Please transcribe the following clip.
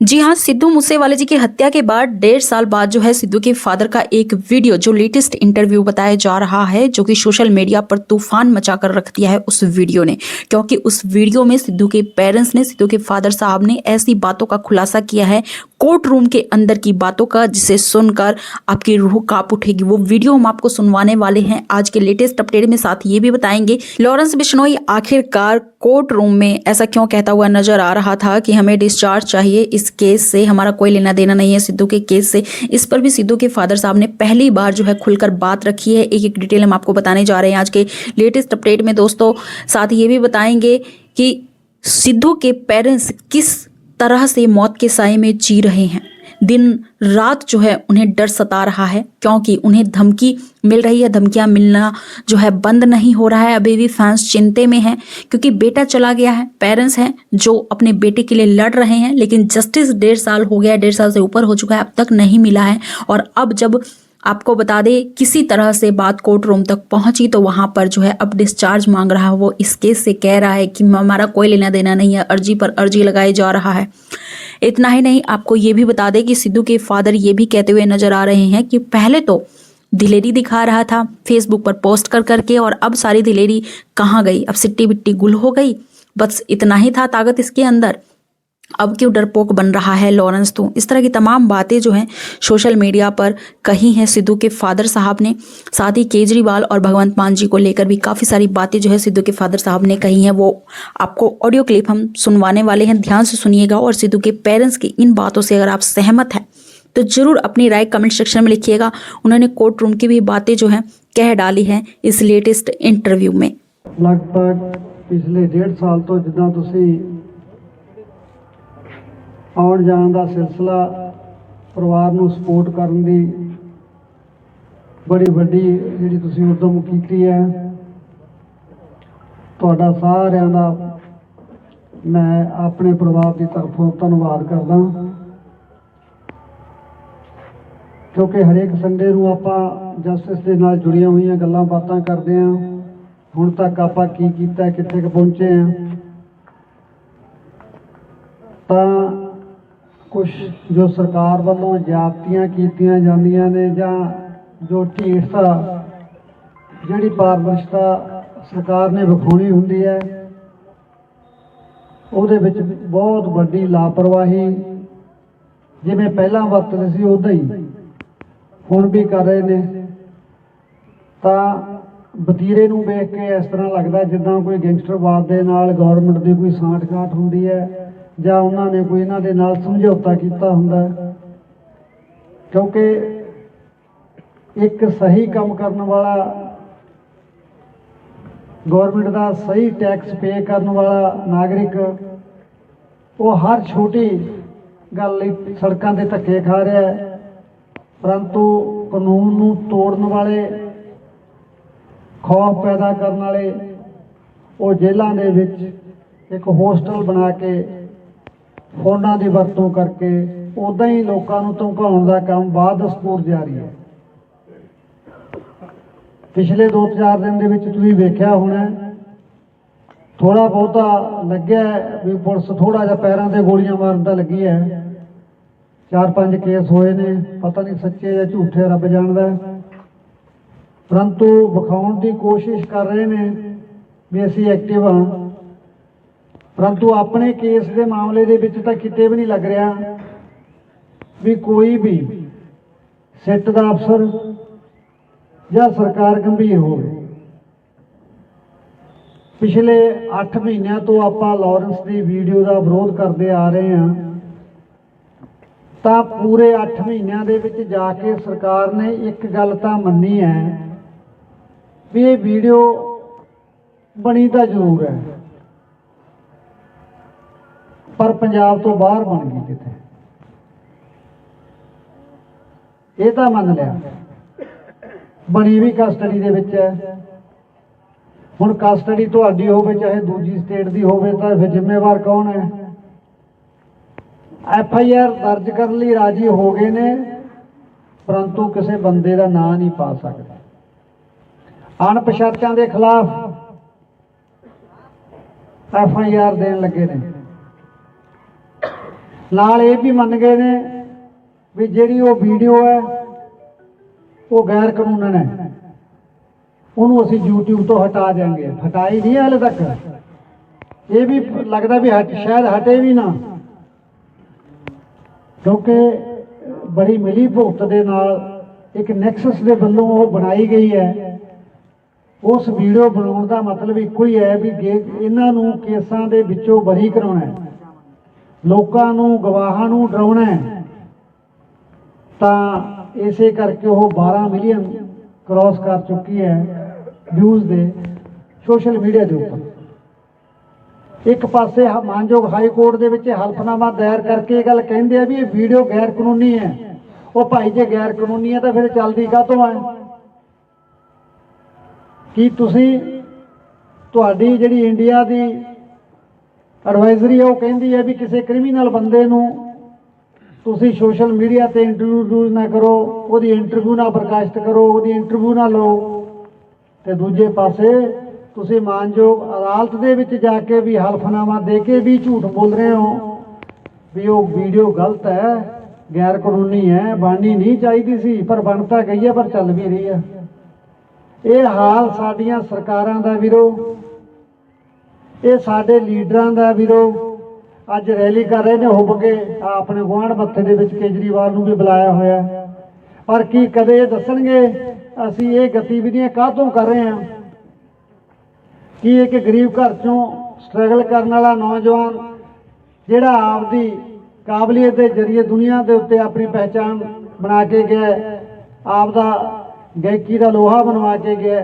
जी हाँ सिद्धू मूसेवाले जी की हत्या के बाद डेढ़ साल बाद जो है सिद्धू के फादर का एक वीडियो, जो लेटेस्ट इंटरव्यू बताया जा रहा है, जो कि सोशल मीडिया पर तूफ़ान मचा कर रख दिया है उस वीडियो ने। क्योंकि उस वीडियो में सिद्धू के पेरेंट्स ने, सिद्धू के फादर साहब ने ऐसी बातों का खुलासा किया है कोर्ट रूम के अंदर की बातों का, जिसे सुनकर आपकी रूह काँप उठेगी। वो वीडियो हम आपको सुनवाने वाले हैं। आज के लेटेस्ट अपडेट में साथ ये भी बताएँगे, लॉरेंस बिश्नोई आखिरकार कोर्ट रूम में ऐसा क्यों कहता हुआ नज़र आ रहा था कि हमें डिस्चार्ज चाहिए? इस केस से हमारा कोई लेना देना नहीं है। सिद्धू के केस से, इस पर भी सिद्धू के फादर साहब ने पहली बार जो है खुलकर बात रखी है। एक एक डिटेल हम आपको बताने जा रहे हैं आज के लेटेस्ट अपडेट में। दोस्तों, साथ ये भी बताएँगे कि सिद्धू के पेरेंट्स किस तरह से मौत के साय में जी रहे हैं। दिन, रात जो है उन्हें डर सता रहा है, क्योंकि उन्हें धमकी मिल रही है। धमकियाँ मिलना जो है बंद नहीं हो रहा है। अभी भी फैंस चिंते में हैं, क्योंकि बेटा चला गया है। पेरेंट्स हैं जो अपने बेटे के लिए लड़ रहे हैं, लेकिन जस्टिस डेढ़ साल हो गया डेढ़ साल से ऊपर हो चुका है, अब तक नहीं मिला है। और अब जब आपको बता दें, किसी तरह से बात कोर्ट रूम तक पहुँची तो वहाँ पर जो है अब डिस्चार्ज मांग रहा है। वो इस केस से कह रहा है कि हमारा कोई लेना देना नहीं है, अर्जी पर अर्जी लगाई जा रहा है। इतना ही नहीं, आपको ये भी बता दें कि सिद्धू के फादर ये भी कहते हुए नज़र आ रहे हैं कि पहले तो दिलेरी दिखा रहा था फेसबुक पर पोस्ट कर करके, और अब सारी दिलेरी कहाँ गई? अब सिट्टी बिट्टी गुल हो गई। बस इतना ही था ताकत इसके अंदर। अब क्यों डरपोक बन रहा है लॉरेंस? तू इस तरह की तमाम बातें जो हैं सोशल मीडिया पर कही हैं सिद्धू के फादर साहब ने। साथ ही केजरीवाल और भगवंत मान जी को लेकर भी काफ़ी सारी बातें जो है सिद्धू के फादर साहब ने कही हैं। वो आपको ऑडियो क्लिप हम सुनवाने वाले हैं। ध्यान से सुनिएगा और सिद्धू के पेरेंट्स की इन बातों से अगर आप सहमत हैं तो ज़रूर अपनी राय कमेंट सेक्शन में लिखिएगा। उन्होंने कोर्ट रूम की भी बातें जो हैं कह डाली हैं इस लेटेस्ट इंटरव्यू में। लगभग पिछले डेढ़ साल तो जिदा तुम ਆਉਣ ਜਾਣ ਦਾ ਸਿਲਸਿਲਾ ਪਰਿਵਾਰ ਨੂੰ ਸਪੋਰਟ ਕਰਨ ਦੀ ਬੜੀ ਵੱਡੀ ਜਿਹੜੀ ਤੁਸੀਂ ਉਦਮ ਕੀਤੀ ਹੈ। ਤੁਹਾਡਾ ਸਾਰਿਆਂ ਦਾ ਮੈਂ ਆਪਣੇ ਪਰਿਵਾਰ ਦੀ ਤਰਫੋਂ ਧੰਨਵਾਦ ਕਰਦਾ ਕਿਉਂਕਿ ਹਰੇਕ ਸੰਡੇ ਨੂੰ ਆਪਾਂ ਜਸਟਿਸ ਦੇ ਨਾਲ ਜੁੜੀਆਂ ਹੋਈਆਂ ਗੱਲਾਂ ਬਾਤਾਂ ਕਰਦੇ ਹਾਂ। ਹੁਣ ਤੱਕ ਆਪਾਂ ਕੀ ਕੀਤਾ, ਕਿੱਥੇ ਕੁ ਪਹੁੰਚੇ ਆ ਤਾਂ ਕੁਝ ਜੋ ਸਰਕਾਰ ਵੱਲੋਂ ਜਾਤੀਆਂ ਕੀਤੀਆਂ ਜਾਂਦੀਆਂ ਨੇ ਜਾਂ ਜੋ ਢੀਠਤਾ ਜਿਹੜੀ ਪਾਰਦਰਸ਼ਤਾ ਸਰਕਾਰ ਨੇ ਵਿਖਾਉਣੀ ਹੁੰਦੀ ਹੈ, ਉਹਦੇ ਵਿੱਚ ਬਹੁਤ ਵੱਡੀ ਲਾਪਰਵਾਹੀ ਜਿਵੇਂ ਪਹਿਲਾਂ ਵਰਤਦੇ ਸੀ, ਉਦਾਂ ਹੀ ਹੁਣ ਵੀ ਕਰ ਰਹੇ ਨੇ। ਤਾਂ ਵਤੀਰੇ ਨੂੰ ਵੇਖ ਕੇ ਇਸ ਤਰ੍ਹਾਂ ਲੱਗਦਾ ਜਿੱਦਾਂ ਕੋਈ ਗੈਂਗਸਟਰਵਾਦ ਦੇ ਨਾਲ ਗਵਰਨਮੈਂਟ ਦੀ ਕੋਈ ਸਾਂਠ-ਗਾਂਠ ਹੁੰਦੀ ਹੈ। ਜਾਂ ਉਹਨਾਂ ਨੇ ਕੋਈ ਇਹਨਾਂ ਦੇ ਨਾਲ ਸਮਝੌਤਾ ਕੀਤਾ ਹੁੰਦਾ ਕਿਉਂਕਿ ਇੱਕ ਸਹੀ ਕੰਮ ਕਰਨ ਵਾਲਾ ਗਵਰਨਮੈਂਟ ਦਾ ਸਹੀ ਟੈਕਸ ਪੇ ਕਰਨ ਵਾਲਾ ਨਾਗਰਿਕ, ਉਹ ਹਰ ਛੋਟੀ ਗੱਲ ਲਈ ਸੜਕਾਂ ਦੇ ਧੱਕੇ ਖਾ ਰਿਹਾ ਹੈ। ਪਰੰਤੂ ਕਾਨੂੰਨ ਨੂੰ ਤੋੜਨ ਵਾਲੇ, ਖੌਫ ਪੈਦਾ ਕਰਨ ਵਾਲੇ, ਉਹ ਜੇਲ੍ਹਾਂ ਦੇ ਵਿੱਚ ਇੱਕ ਹੋਸਟਲ ਬਣਾ ਕੇ ਫੋਨਾਂ ਦੀ ਵਰਤੋਂ ਕਰਕੇ ਉਦਾਂ ਹੀ ਲੋਕਾਂ ਨੂੰ ਧਮਕਾਉਣ ਦਾ ਕੰਮ ਬਾਅਦ ਸਪੂਰ ਜਾਰੀ ਹੈ। ਪਿਛਲੇ 2-4 ਦਿਨ ਦੇ ਵਿੱਚ ਤੁਸੀਂ ਵੇਖਿਆ ਹੋਣਾ ਥੋੜਾ ਬਹੁਤਾ ਲੱਗਿਆ ਵੀ ਪੁਲਿਸ ਥੋੜਾ ਜਿਹਾ ਪੈਰਾਂ ਤੇ ਗੋਲੀਆਂ ਮਾਰਨ ਦਾ ਲੱਗੀ ਹੈ। ਚਾਰ ਪੰਜ ਕੇਸ ਹੋਏ ਨੇ, ਪਤਾ ਨਹੀਂ ਸੱਚੇ ਜਾਂ ਝੂਠੇ, ਰੱਬ ਜਾਣਦਾ ਹੈ। ਪਰੰਤੂ ਵਿਖਾਉਣ ਦੀ ਕੋਸ਼ਿਸ਼ ਕਰ ਰਹੇ ਨੇ ਵੀ ਅਸੀਂ ਐਕਟਿਵ ਹਾਂ। ਪਰੰਤੂ ਆਪਣੇ ਕੇਸ ਦੇ ਮਾਮਲੇ ਦੇ ਵਿੱਚ ਤਾਂ ਕਿਤੇ ਵੀ ਨਹੀਂ ਲੱਗ ਰਿਹਾ ਵੀ ਕੋਈ ਵੀ ਸਿੱਟ ਦਾ ਅਫਸਰ ਜਾਂ ਸਰਕਾਰ ਗੰਭੀਰ ਹੋਵੇ। ਪਿਛਲੇ 8 ਮਹੀਨਿਆਂ ਤੋਂ ਆਪਾਂ ਲਾਰੈਂਸ ਦੀ ਵੀਡੀਓ ਦਾ ਵਿਰੋਧ ਕਰਦੇ ਆ ਰਹੇ ਹਾਂ। ਤਾਂ ਪੂਰੇ 8 ਮਹੀਨਿਆਂ ਦੇ ਵਿੱਚ ਜਾ ਕੇ ਸਰਕਾਰ ਨੇ ਇੱਕ ਗੱਲ ਤਾਂ ਮੰਨੀ ਹੈ ਵੀ ਇਹ ਵੀਡੀਓ ਬਣੀ ਤਾਂ ਜ਼ਰੂਰ ਹੈ। ਪਰ ਪੰਜਾਬ ਤੋਂ ਬਾਹਰ ਬਣ ਗਈ ਕਿਤੇ ਇਹ ਤਾਂ ਮੰਨ ਲਿਆ। ਬਣੀ ਵੀ ਕਸਟਡੀ ਦੇ ਵਿੱਚ ਹੈ। ਹੁਣ ਕਸਟਡੀ ਤੁਹਾਡੀ ਹੋਵੇ, ਚਾਹੇ ਦੂਜੀ ਸਟੇਟ ਦੀ ਹੋਵੇ, ਤਾਂ ਫਿਰ ਜ਼ਿੰਮੇਵਾਰ ਕੌਣ ਹੈ? ਐਫ ਆਈ ਆਰ ਦਰਜ ਕਰਨ ਲਈ ਰਾਜੀ ਹੋ ਗਏ ਨੇ, ਪਰੰਤੂ ਕਿਸੇ ਬੰਦੇ ਦਾ ਨਾਂ ਨਹੀਂ ਪਾ ਸਕਦਾ। ਅਣਪਛਾਤਿਆਂ ਦੇ ਖਿਲਾਫ ਐਫ ਆਈ ਆਰ ਦੇਣ ਲੱਗੇ ਨੇ। ਨਾਲ ਇਹ ਵੀ ਮੰਨ ਗਏ ਨੇ ਵੀ ਜਿਹੜੀ ਉਹ ਵੀਡੀਓ ਹੈ, ਉਹ ਗੈਰ ਕਾਨੂੰਨ ਹੈ। ਉਹਨੂੰ ਅਸੀਂ YouTube ਤੋਂ ਹਟਾ ਦਿਆਂਗੇ। ਹਟਾਈ ਨਹੀਂ ਹਾਲੇ ਤੱਕ। ਇਹ ਵੀ ਲੱਗਦਾ ਵੀ ਹਟ ਸ਼ਾਇਦ ਹਟੇ ਵੀ ਨਾ। ਕਿਉਂਕਿ ਬੜੀ ਮਿਲੀ ਭੁਗਤ ਦੇ ਨਾਲ ਇੱਕ ਨੈਕਸਸ ਦੇ ਵੱਲੋਂ ਉਹ ਬਣਾਈ ਗਈ ਹੈ। ਉਸ ਵੀਡੀਓ ਬਣਾਉਣ ਦਾ ਮਤਲਬ ਇੱਕੋ ਹੀ ਹੈ ਵੀ ਗੇ- ਇਹਨਾਂ ਨੂੰ ਕੇਸਾਂ ਦੇ ਵਿੱਚੋਂ ਬਰੀ ਕਰਾਉਣਾ ਹੈ। ਲੋਕਾਂ ਨੂੰ, ਗਵਾਹਾਂ ਨੂੰ ਡਰਾਉਣਾ ਤਾਂ ਇਸੇ ਕਰਕੇ ਉਹ 12 ਮਿਲੀਅਨ ਕ੍ਰਾਸ ਕਰ ਚੁੱਕੀ ਹੈ ਵਿਊਜ਼ ਦੇ ਸੋਸ਼ਲ ਮੀਡੀਆ ਦੇ ਉੱਪਰ। ਇੱਕ ਪਾਸੇ ਮਾਨਯੋਗ ਹਾਈ ਕੋਰਟ ਦੇ ਵਿੱਚ ਹਲਫਨਾਮਾ ਦਾਇਰ ਕਰਕੇ ਇਹ ਗੱਲ ਕਹਿੰਦੇ ਆ ਵੀ ਇਹ ਵੀਡੀਓ ਗੈਰ ਕਾਨੂੰਨੀ ਹੈ। ਉਹ ਭਾਈ ਜੇ ਗੈਰ ਕਾਨੂੰਨੀ ਹੈ ਤਾਂ ਫਿਰ ਚੱਲਦੀ ਕਾਹਤੋਂ ਹੈ? ਕੀ ਤੁਸੀਂ ਤੁਹਾਡੀ ਜਿਹੜੀ ਇੰਡੀਆ ਦੀ ਐਡਵਾਈਜ਼ਰੀ ਹੈ ਉਹ ਕਹਿੰਦੀ ਹੈ ਵੀ ਕਿਸੇ ਕ੍ਰਿਮੀਨਲ ਬੰਦੇ ਨੂੰ ਤੁਸੀਂ ਸੋਸ਼ਲ ਮੀਡੀਆ ਤੇ ਇੰਟਰਵਿਊ ਨਾ ਕਰੋ, ਉਹਦੀ ਇੰਟਰਵਿਊ ਨਾ ਪ੍ਰਕਾਸ਼ਿਤ ਕਰੋ, ਉਹਦੀ ਇੰਟਰਵਿਊ ਨਾ ਲਓ। ਤੇ ਦੂਜੇ ਪਾਸੇ ਤੁਸੀਂ ਮਾਨਯੋਗ ਅਦਾਲਤ ਦੇ ਵਿੱਚ ਜਾ ਕੇ ਵੀ ਹਲਫਨਾਮਾ ਦੇ ਕੇ ਵੀ ਝੂਠ ਬੋਲ ਰਹੇ ਹੋ, ਵੀ ਉਹ ਵੀਡੀਓ ਗਲਤ ਹੈ, ਗੈਰ ਕਾਨੂੰਨੀ ਹੈ, ਬਣਨੀ ਨਹੀਂ ਚਾਹੀਦੀ ਸੀ, ਪਰ ਬਣ ਤਾਂ ਗਈ ਹੈ, ਪਰ ਚੱਲ ਵੀ ਰਹੀ ਹੈ। ਇਹ ਹਾਲ ਸਾਡੀਆਂ ਸਰਕਾਰਾਂ ਦਾ ਵੀਰੋ ਇਹ ਸਾਡੇ ਲੀਡਰਾਂ ਦਾ ਵੀਰੋ ਅੱਜ ਰੈਲੀ ਕਰ ਰਹੇ ਨੇ ਹੁੱਬ ਕੇ ਆਪਣੇ ਗੁਆਂਢ ਮੱਥੇ ਦੇ ਵਿੱਚ ਕੇਜਰੀਵਾਲ ਨੂੰ ਵੀ ਬੁਲਾਇਆ ਹੋਇਆ। ਪਰ ਕੀ ਕਦੇ ਇਹ ਦੱਸਣਗੇ ਅਸੀਂ ਇਹ ਗਤੀਵਿਧੀਆਂ ਕਾਹਤੋਂ ਕਰ ਰਹੇ ਹਾਂ? ਕਿ ਇੱਕ ਗਰੀਬ ਘਰ ਚੋਂ ਸਟਰਗਲ ਕਰਨ ਵਾਲਾ ਨੌਜਵਾਨ ਜਿਹੜਾ ਆਪਦੀ ਕਾਬਲੀਅਤ ਦੇ ਜ਼ਰੀਏ ਦੁਨੀਆ ਦੇ ਉੱਤੇ ਆਪਣੀ ਪਹਿਚਾਣ ਬਣਾ ਕੇ ਗਿਆ ਹੈ, ਆਪਦਾ ਗਾਇਕੀ ਦਾ ਲੋਹਾ ਬਣਵਾ ਕੇ ਗਿਆ